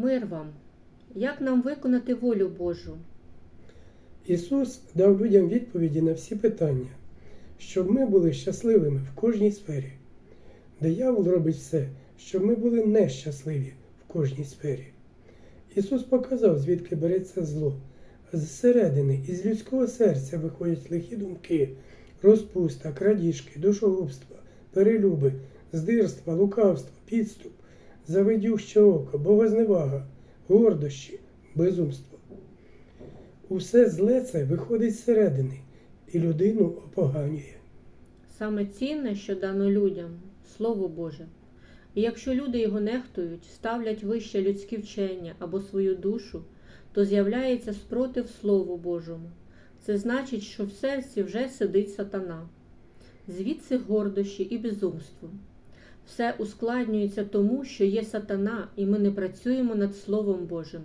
Мир вам! Як нам виконати волю Божу? Ісус дав людям відповіді на всі питання, щоб ми були щасливими в кожній сфері. Диявол робить все, щоб ми були нещасливі в кожній сфері. Ісус показав, звідки береться зло. Зсередини, із людського серця виходять лихі думки, розпуста, крадіжки, душогубства, перелюби, здирства, лукавство, підступ, завидюще око, богозневага, гордощі, безумство. Усе зле це виходить зсередини і людину опоганює. Саме цінне, що дано людям Слово Боже. І якщо люди його нехтують, ставлять вище людські вчення або свою душу, то з'являється спротив Слову Божому. Це значить, що в серці вже сидить сатана. Звідси гордощі і безумство. Все ускладнюється тому, що є сатана, і ми не працюємо над Словом Божим.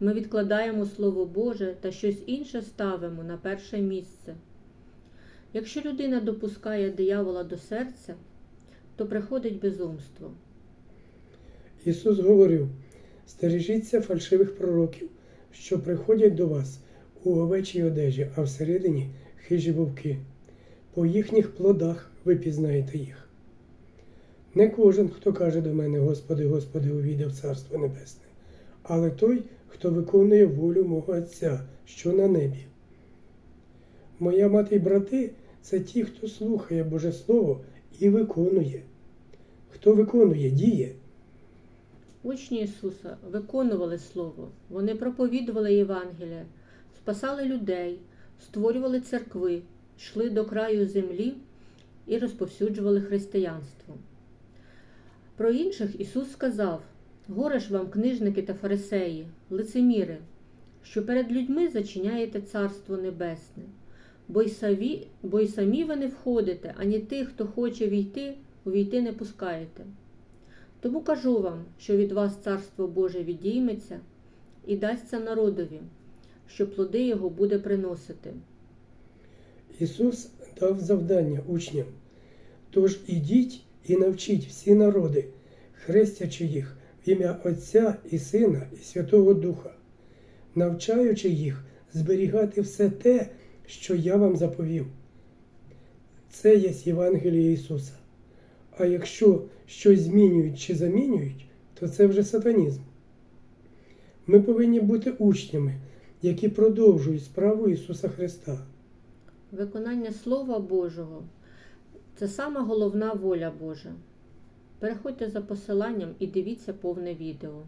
Ми відкладаємо Слово Боже та щось інше ставимо на перше місце. Якщо людина допускає диявола до серця, то приходить безумство. Ісус говорив: стережіться фальшивих пророків, що приходять до вас у овечій одежі, а всередині хижі вовки. По їхніх плодах ви пізнаєте їх. Не кожен, хто каже до мене, Господи, Господи, увійде в Царство Небесне, але той, хто виконує волю мого Отця, що на небі. Моя мати й брати це ті, хто слухає Боже Слово і виконує. Хто виконує, діє. Учні Ісуса виконували Слово, вони проповідували Євангелія, спасали людей, створювали церкви, йшли до краю землі і розповсюджували християнство. Про інших Ісус сказав: Горе ж вам, книжники та фарисеї, лицеміри, що перед людьми зачиняєте Царство Небесне, бо й, самі, бо й самі ви не входите, ані тих, хто хоче війти, увійти не пускаєте. Тому кажу вам, що від вас Царство Боже відійметься і дасться народові, що плоди його буде приносити. Ісус дав завдання учням. Тож ідіть і навчіть всі народи, хрестячи їх в ім'я Отця і Сина і Святого Духа, навчаючи їх зберігати все те, що я вам заповів. Це є Євангеліє Ісуса. А якщо щось змінюють чи замінюють, то це вже сатанізм. Ми повинні бути учнями, які продовжують справу Ісуса Христа. Виконання Слова Божого це сама головна воля Божа. Переходьте за посиланням і дивіться повне відео.